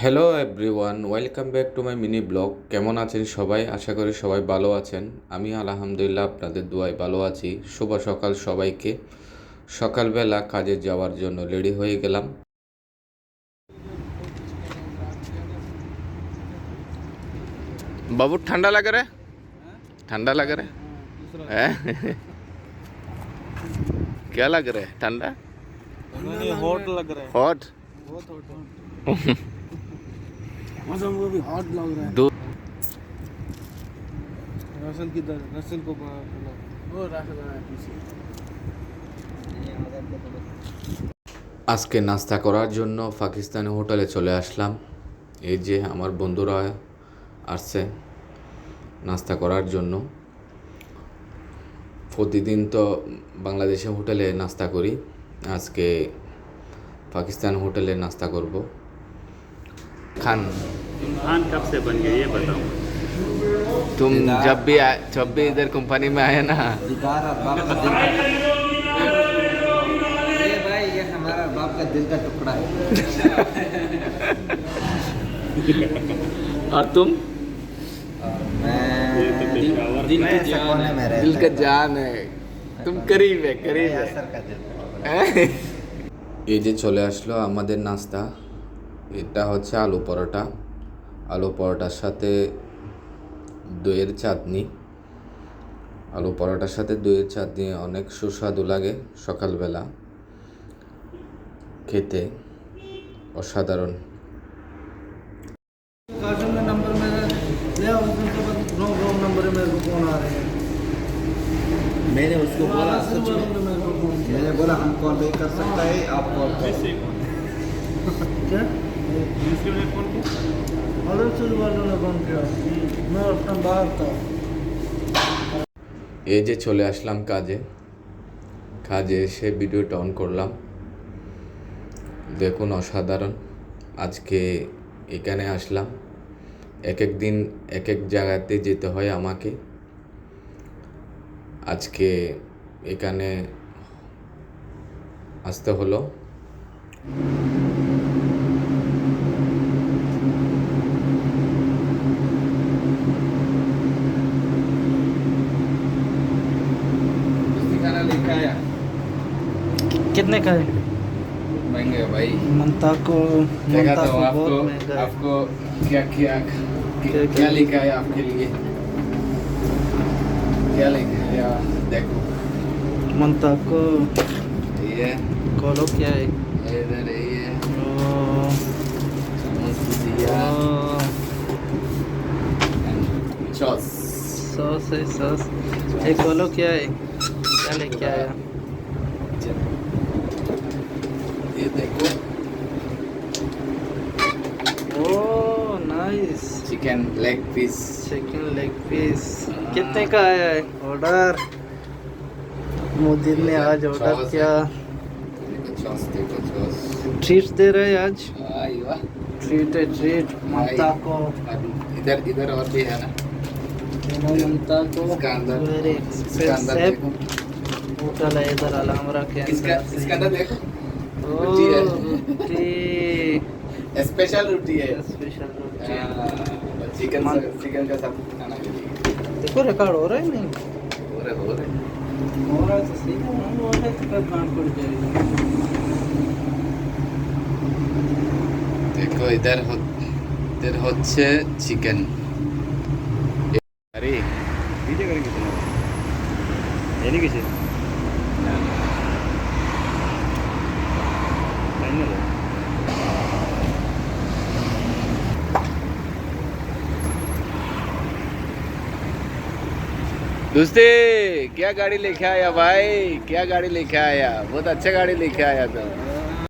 hello everyone welcome back to my mini blog কেমন আছেন সবাই আশা করি সবাই ভালো আছেন আমি আলহামদুলিল্লাহ আপনাদের দোয়ায় ভালো আছি শুভ সকাল সবাইকে সকালবেলা কাজে যাওয়ার জন্য রেডি হয়ে গেলাম বাবু ঠান্ডা লাগে রে ঠান্ডা লাগে রে হ্যাঁ क्या लग रहा है ठंडा नहीं हॉट लग रहा है हॉट बहुत हॉट मौसम को भी हॉट लग रहा है दो रसल किधर रसल को बुला- बुलाओ। वो रसल है पीछे আজকে নাস্তা করার জন্য পাকিস্তানি হোটেলে চলে আসলাম এই যে আমার বন্ধুরা আসছে নাস্তা করার জন্য প্রতিদিন তো বাংলাদেশে হোটেলে নাস্তা করি আজকে পাকিস্তান হোটেলে নাস্তা করব খান इमरान कब से बन गया ये बताओ तुम जब भी आए जब भी इधर कंपनी में आए ना दीदार और बाप का दिल का ये भाई ये हमारा बाप का दिल का टुकड़ा है और तुम मैं ये तो पेशावर दिल के कोने में रहता दिल का जान है तुम करीब है है करीब है यासर का दिल এই যে চলে আসলো আমাদের নাস্তা এটা হচ্ছে আলু পরোটা আলু পরোটার সাথে দইয়ের চাটনি আলু পরোটার সাথে দইয়ের চাটনি অনেক সুস্বাদু লাগে সকালবেলা খেতে অসাধারণ काशम का नंबर मेरा ले आओ उसके बाद नो रॉन्ग नंबर है मेरे को फोन आ रहे हैं मैंने उसको बोला सच में तो मेरे को फोन किया मैंने बोला हम कॉल नहीं कर सकता है आप कॉल करो क्या এই যে চলে আসলাম কাজে কাজে এসে ভিডিওটা অন করলাম। দেখুন অসাধারণ, আজকে এখানে আসলাম। এক এক দিন, এক এক জায়গাতে যেতে হয় আমাকে। আজকে এখানে আসতে হলো। आया कितने का है महँगे भाई। मनता को मनता तो को आपको आपको क्या क्या क्या- क्या लिखा है आपके लिए? क्या लिखा है देखो। मनता को ये कॉलो क्या है? इधर ये ओ, सॉस है सॉस ये कॉलो क्या है? क्या लेके आया ये देखो ओ nice chicken leg piece chicken leg piece कितने का आया है? ऑर्डर मुदीर ने आज ऑर्डर किया। ट्रीट दे रहे हैं आज। ट्रीट है ट्रीट ममता को। इधर इधर और भी है ना। ममता को इसका अंदर वेरी इसका अंदर एक्सपेंसिव देखो होटल है इधर अलहमरा के इसका अंदर इसका अंदर देखो ओ, रोटी है। रोटी स्पेशल रोटी है स्पेशल रोटी हाँ, चिकन मान- चिकन का सब खाना के लिए देखो रिकॉर्ड हो रहा है नहीं हो रहे हो रहे हो रहा है तो सही है नहीं हो रहा है तो फिर गांड पड़ जाएगी দেখো ইধার ইধার হচ্ছে চিকেন ये नहीं किसी। है। दोस्ते क्या गाड़ी लेके आया भाई? क्या गाड़ी लेके आया? बहुत अच्छा गाड़ी लेके आया तो।